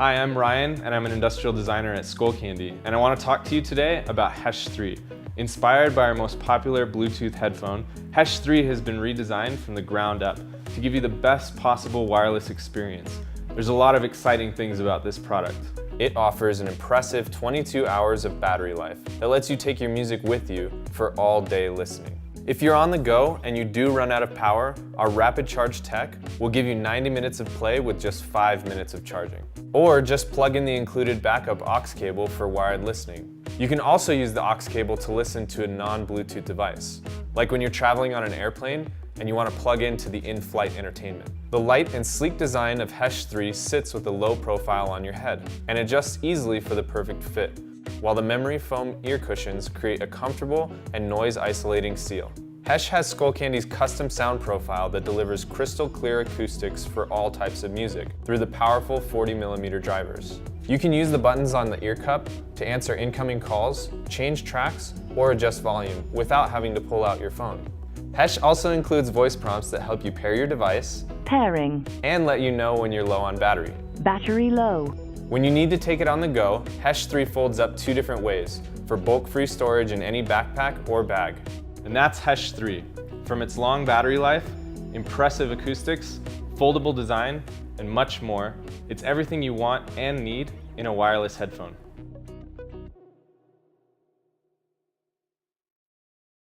Hi, I'm Ryan, and I'm an industrial designer at Skullcandy, and I want to talk to you today about Hesh 3. Inspired by our most popular Bluetooth headphone, Hesh 3 has been redesigned from the ground up to give you the best possible wireless experience. There's a lot of exciting things about this product. It offers an impressive 22 hours of battery life that lets you take your music with you for all day listening. If you're on the go and you do run out of power, our Rapid Charge Tech will give you 90 minutes of play with just 5 minutes of charging. Or just plug in the included backup aux cable for wired listening. You can also use the aux cable to listen to a non-Bluetooth device, like when you're traveling on an airplane and you want to plug into the in-flight entertainment. The light and sleek design of Hesh 3 sits with a low profile on your head and adjusts easily for the perfect fit, while the memory foam ear cushions create a comfortable and noise isolating seal. Hesh has Skullcandy's custom sound profile that delivers crystal clear acoustics for all types of music through the powerful 40mm drivers. You can use the buttons on the ear cup to answer incoming calls, change tracks, or adjust volume without having to pull out your phone. Hesh also includes voice prompts that help you pair your device Pairing. and let you know when you're low on battery. Battery low. When you need to take it on the go, Hesh 3 folds up two different ways for bulk free storage in any backpack or bag. And that's Hesh 3. From its long battery life, impressive acoustics, foldable design, and much more, it's everything you want and need in a wireless headphone.